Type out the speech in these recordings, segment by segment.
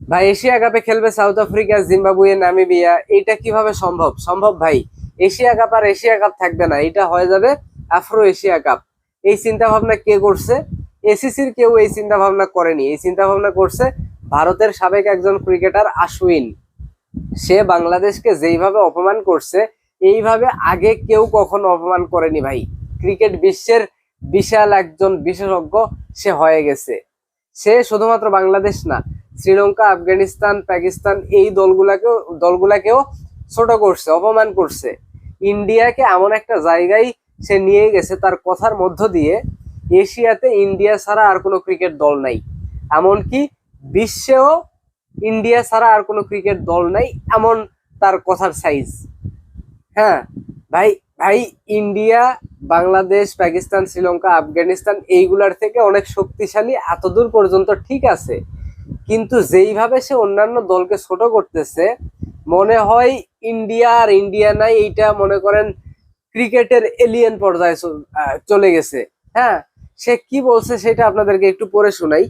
ভাই, এশিয়া কাপে খেলবে সাউথ আফ্রিকা জিম্বাবুয়ে নামিবিয়া এটা কীভাবে সম্ভব? সম্ভব ভাই, এশিয়া কাপ আর এশিয়া কাপ থাকবে না এটা হয়ে যাবে আফ্রো এশিয়া কাপ এই চিন্তা ভাবনা কে করছে? এসিসির কেউ এই চিন্তা ভাবনা করেনি। এই চিন্তা ভাবনা করছে ভারতের সাবেক একজন ক্রিকেটার আশুইন সে বাংলাদেশকে যেইভাবে অপমান করছে, এইভাবে আগে কেউ কখনো অপমান করেনি ভাই। ক্রিকেট বিশ্বের বিশাল একজন বিশেষজ্ঞ সে হয়ে গেছে। সে শুধুমাত্র বাংলাদেশ না শ্রীলঙ্কা, আফগানিস্তান, পাকিস্তান এই দলগুলাকেও দলগুলাকেও ছোট করছে, অপমান করছে। ইন্ডিয়াকে এমন একটা জায়গায় সে নিয়ে গেছে তার কথার মধ্য দিয়ে, এশিয়াতে ইন্ডিয়া ছাড়া আর কোনো ক্রিকেট দল নাই। এমনকি বিশ্বেও ইন্ডিয়া ছাড়া আর কোনো ক্রিকেট দল নাই, এমন তার কথার সাইজ হ্যাঁ ভাই ভাই, ইন্ডিয়া, বাংলাদেশ, পাকিস্তান, শ্রীলঙ্কা, আফগানিস্তান এইগুলার থেকে অনেক শক্তিশালী এতদূর পর্যন্ত ঠিক আছে। কিন্তু যেইভাবে সে অন্যান্য দলকে ছোট করতেছে, মনে হয় ইন্ডিয়া আর ইন্ডিয়া নাই, এইটা মনে করেন ক্রিকেটের এলিয়েন পর্যায়ে চলে গেছে। হ্যাঁ সে কি বলছে সেটা আপনাদেরকে একটু পড়ে শোনাই।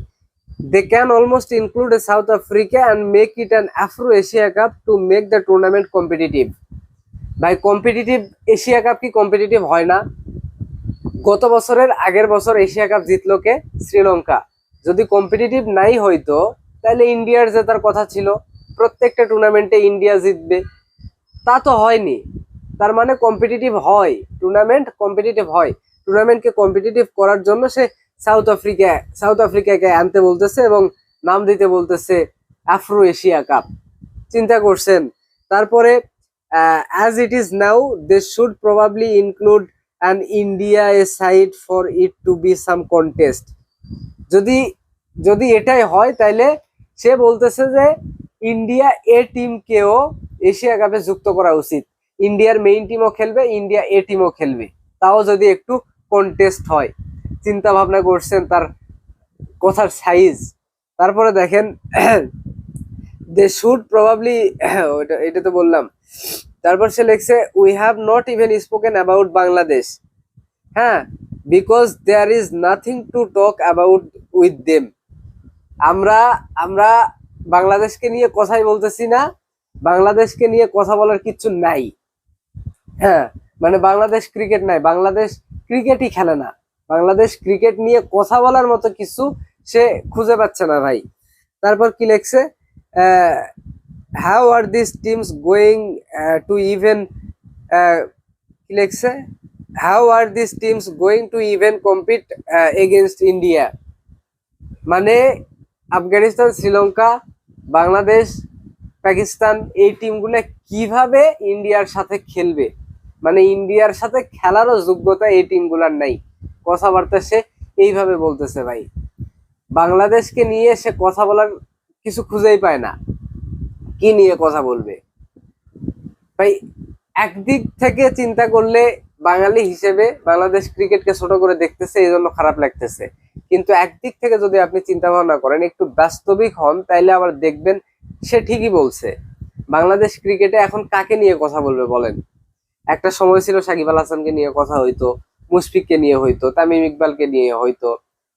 They can almost include South Africa and make it an Afro Asia cup to make the tournament competitive ভাই কম্পিটিটিভ এশিয়া কাপ কি কম্পিটিটিভ হয় না? গত বছরের আগের বছর এশিয়া কাপ জিতলো কে? শ্রীলঙ্কা। যদি কম্পিটিটিভ নাই হইতো তাহলে ইন্ডিয়ার জেতার কথা ছিল, প্রত্যেকটা টুর্নামেন্টে ইন্ডিয়া জিতবে। তা তো হয়নি। তার মানে কম্পিটিটিভ হয়। টুর্নামেন্ট কম্পিটিটিভ হয়। টুর্নামেন্টকে কম্পিটিটিভ করার জন্য সে সাউথ আফ্রিকা সাউথ আফ্রিকাকে আনতে বলতেছে এবং নাম দিতে বলতেছে আফ্রো এশিয়া কাপ চিন্তা করছেন? তারপরে as it is now they should probably include an India A side for it to be some contest যদি যদি এটাই হয়, তাইলে সে বলতেছে যে ইন্ডিয়া এ টিমকেও এশিয়া কাপে যুক্ত করা উচিত। ইন্ডিয়ার মেইন টিমও খেলবে, ইন্ডিয়া এ টিমও খেলবে। তাও যদি একটু কন্টেস্ট হয় চিন্তা ভাবনা করছেন তার কথার সাইজ তারপরে দেখেন দে শুড প্রবাবলি ওইটা, এটা তো বললাম। তারপর সে লিখছে we have not even spoken about Bangladesh হ্যাঁ because there is nothing to talk about with them আমরা আমরা বাংলাদেশকে নিয়ে কথাই বলতেছি না। বাংলাদেশকে নিয়ে কথা বলার কিচ্ছু নাই। হ্যাঁ মানে বাংলাদেশ ক্রিকেট নাই। বাংলাদেশ ক্রিকেটই খেলে না। বাংলাদেশ ক্রিকেট নিয়ে কথা বলার মতো কিছু সে খুঁজে পাচ্ছে না ভাই। তারপর কি লেখছে? How are this teams going to even কি লেখছে? How are this teams going to even compete against India মানে আফগানিস্তান, শ্রীলঙ্কা, বাংলাদেশ, পাকিস্তান, এই টিমগুলো কীভাবে ইন্ডিয়ার সাথে খেলবে? মানে ইন্ডিয়ার সাথে খেলারও যোগ্যতা এই টিমগুলার নাই। কথাবার্তা সে এইভাবে বলতেছে ভাই। বাংলাদেশকে নিয়ে সে কথা বলার কিছু খুঁজেই পায় না। কি নিয়ে কথা বলবে? ভাই, একদিক থেকে চিন্তা করলে বাঙালি হিসেবে বাংলাদেশ ক্রিকেটকে ছোট করে দেখতেছে এই জন্য খারাপ লাগতেছে। কিন্তু একদিক থেকে যদি আপনি চিন্তা ভাবনা করেন, একটু বাস্তবিক হন, তাইলে আবার দেখবেন সে ঠিকই বলছে। বাংলাদেশ ক্রিকেটে এখন কাকে নিয়ে কথা বলবে বলেন? একটা সময় ছিল সাকিব আল হাসানকে নিয়ে কথা হইতো, মুশফিককে নিয়ে হইতো, তামিম ইকবালকে নিয়ে হইতো,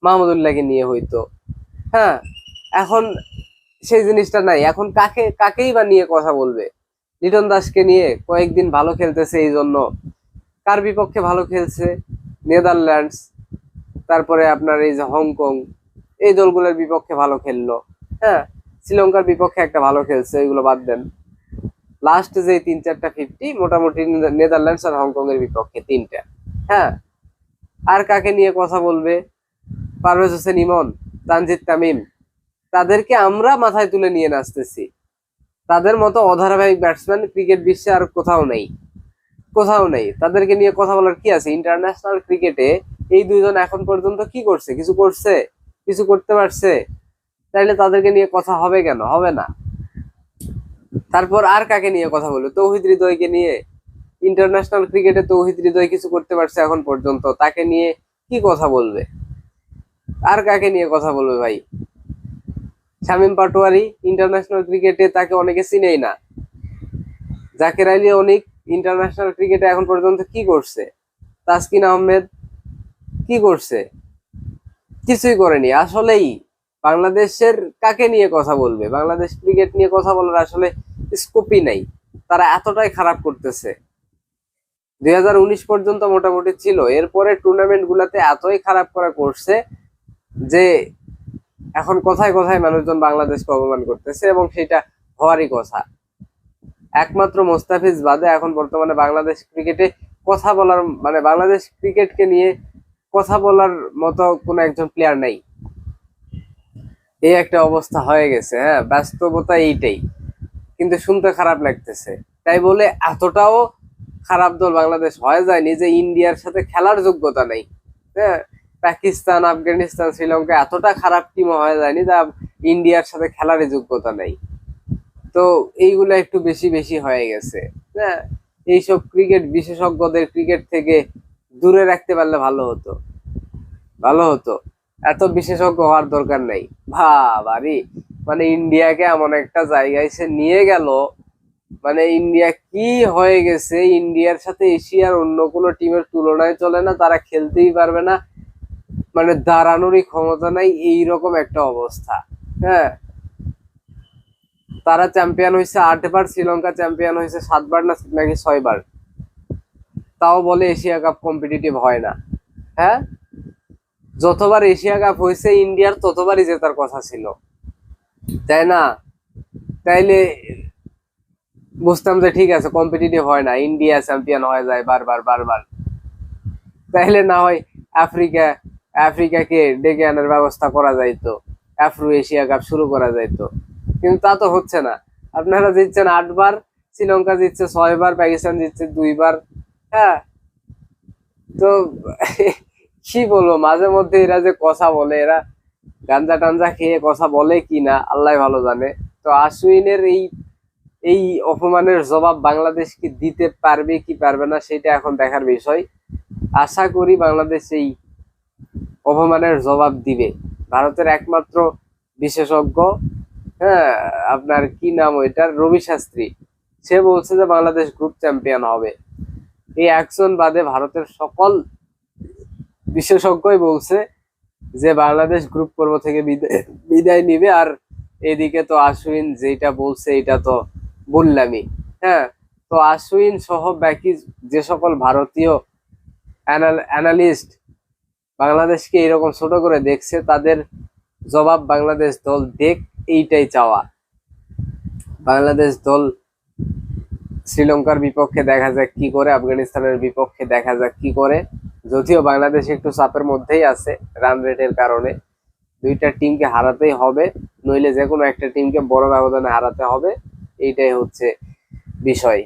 মাহমুদুল্লাহকে নিয়ে হইতো। হ্যাঁ এখন সেই জিনিসটা নাই। এখন কাকে, কাকেই বা নিয়ে কথা বলবে? লিটন দাসকে নিয়ে কয়েকদিন ভালো খেলতেছে এই জন্য কার বিপক্ষে ভালো খেলছে? নেদারল্যান্ডস, তারপরে আপনার এই যে হংকং, এই দলগুলোর বিপক্ষে ভালো খেললো। হ্যাঁ শ্রীলঙ্কার বিপক্ষে একটা ভালো খেলছে, এগুলো বাদ দেন। লাস্ট যে তিন চারটা ফিফটি মোটামুটি নেদারল্যান্ডস আর হংকং এর বিপক্ষে তিনটা। হ্যাঁ আর কাকে নিয়ে কথা বলবে? পারভেজ হোসেন ইমন, তানজিদ তামিম। তাদেরকে আমরা মাথায় তুলে নিয়ে নাচতেছি। তাদের মতো অধারাবাহিক ব্যাটসম্যান ক্রিকেট বিশ্বে আর কোথাও নেই। কোথাও নেই। তাদেরকে নিয়ে কথা বলার কি আছে? ইন্টারন্যাশনাল ক্রিকেটে এই দুইজন এখন পর্যন্ত কি করছে? কিছু করছে? কিছু করতে পারছে? তাইলে তাদেরকে নিয়ে কথা হবে কেন? হবে না। তারপর আর কাকে নিয়ে কথা বলবে? তৌহিদ হৃদয়কে নিয়ে ইন্টারন্যাশনাল ক্রিকেটে তৌহিদ হৃদয় কিছু করতে পারছে এখন পর্যন্ত। তাকে নিয়ে কি কথা বলবে? আর কাকে নিয়ে কথা বলবে ভাই? শামীম পাটোয়ারি ইন্টারন্যাশনাল ক্রিকেটে তাকে অনেকে চিনেই না। জাকের আলী অনেক ইন্টারন্যাশনাল ক্রিকেটে এখন পর্যন্ত কি করছে? তাসকিন আহমেদ কি করছে? কিছুই করেনি। আসলেই বাংলাদেশের কাকে নিয়ে কথা বলবে? বাংলাদেশ ক্রিকেট নিয়ে কথা বলার আসলে স্কোপই নাই। তারা এতটাই খারাপ করতেছে। দুই হাজার উনিশ পর্যন্ত মোটামুটি ছিল। এরপরে টুর্নামেন্ট গুলাতে এতই খারাপ করা করছে যে এখন কোথায় কোথায় মানুষজন বাংলাদেশকে অপমান করতেছে এবং সেটা হওয়ারই কথা। একমাত্র মোস্তাফিজ বাদে এখন বর্তমানে বাংলাদেশ ক্রিকেটে কথা বলার মানে বাংলাদেশ ক্রিকেটকে নিয়ে কথা বলার মতো কোনো একজন প্লেয়ার নেই। এই একটা অবস্থা হয়ে গেছে হ্যাঁ বাস্তবতা এইটাই। কিন্তু শুনতে খারাপ লাগতেছে। তাই বলে এতটাও খারাপ দল বাংলাদেশ হয়ে যায়নি যে ইন্ডিয়ার সাথে খেলার যোগ্যতা নেই। হ্যাঁ পাকিস্তান, আফগানিস্তান, শ্রীলঙ্কা এতটা খারাপ টিম হয়ে যায়নি যা ইন্ডিয়ার সাথে খেলারই যোগ্যতা নেই। তো এইগুলো একটু বেশি বেশি হয়ে গেছে। হ্যাঁ এইসব ক্রিকেট বিশেষজ্ঞদের ক্রিকেট থেকে দূরে রাখতে পারলে ভালো হতো। ভালো হতো। এত বিশেষজ্ঞ হওয়ার দরকার নেই। ভাবারি। মানে ইন্ডিয়াকে এমন একটা জায়গায় সে নিয়ে গেল। মানে ইন্ডিয়া কি হয়ে গেছে, ইন্ডিয়ার সাথে এশিয়ার অন্য কোনো টিমের তুলনায় চলে না, তারা খেলতেই পারবে না। মানে দাঁড়ানোরই ক্ষমতা নাই, এইরকম একটা অবস্থা। হ্যাঁ তারা চ্যাম্পিয়ন হয়েছে আটবার শ্রীলঙ্কা চ্যাম্পিয়ন হয়েছে সাতবার না নাকি ছয়বার? তাও বলে এশিয়া কাপ কম্পিটিটিভ হয় না। হ্যাঁ? যতবার এশিয়া কাপ হয়েছে ইন্ডিয়ার, ততবারই জেতার কথা ছিল। তাই না? তাইলে বুঝতাম যে ঠিক আছে কম্পিটিটিভ হয় না। ইন্ডিয়া চ্যাম্পিয়ন হয়ে যায় বারবার বারবার। তাইলে না হয় আফ্রিকা, আফ্রিকাকে ডেকে আনার ব্যবস্থা করা যাইতো। আফ্রো এশিয়া কাপ শুরু করা যাইতো। কিন্তু তা তো হচ্ছে না। আপনারা জিতছেন আটবার, শ্রীলঙ্কা জিতছে ছয়বার, পাকিস্তান জিতছে দুইবার হ্যাঁ? তো কি বলব, মাঝে মধ্যে এরা যে কথা বলে, এরা গাঞ্জা টাঞ্জা খেয়ে কথা বলে কি না, আল্লাহ ভালো জানে। তো আশুইনের এই এই অপমানের জবাব বাংলাদেশ কি দিতে পারবে, কি পারবে না, সেটা এখন দেখার বিষয়। আশা করি বাংলাদেশ এই অপমানের জবাব দিবে। ভারতের একমাত্র বিশেষজ্ঞ হ্যাঁ আপনার কি নাম ওইটার? রবি শাস্ত্রী। সে বলছে যে বাংলাদেশ গ্রুপ চ্যাম্পিয়ন হবে। এই একজন বাদে ভারতের সকল বিশেষজ্ঞই বলছে যে বাংলাদেশ গ্রুপ পর্ব থেকে বিদায় বিদায় নিবে। আর এদিকে তো আশুইন যেটা বলছে এটা তো বললামই হ্যাঁ তো আশুইন সহ বাকি যে সকল ভারতীয় অ্যানালিস্ট বাংলাদেশকে এরকম ছোট করে দেখছে, তাদের জবাব বাংলাদেশ দল দেখ এইটাই চাওয়া। বাংলাদেশ দল শ্রীলঙ্কার বিপক্ষে দেখা যাক কি করে, আফগানিস্তানের বিপক্ষে দেখা যাক কি করে। যদিও বাংলাদেশ একটু চাপের মধ্যেই আছে রান রেটের কারণে। দুইটা টিমকে হারাতেই হবে, নইলে যে কোনো একটা টিমকে বড় ব্যবধানে হারাতে হবে, এইটাই হচ্ছে বিষয়।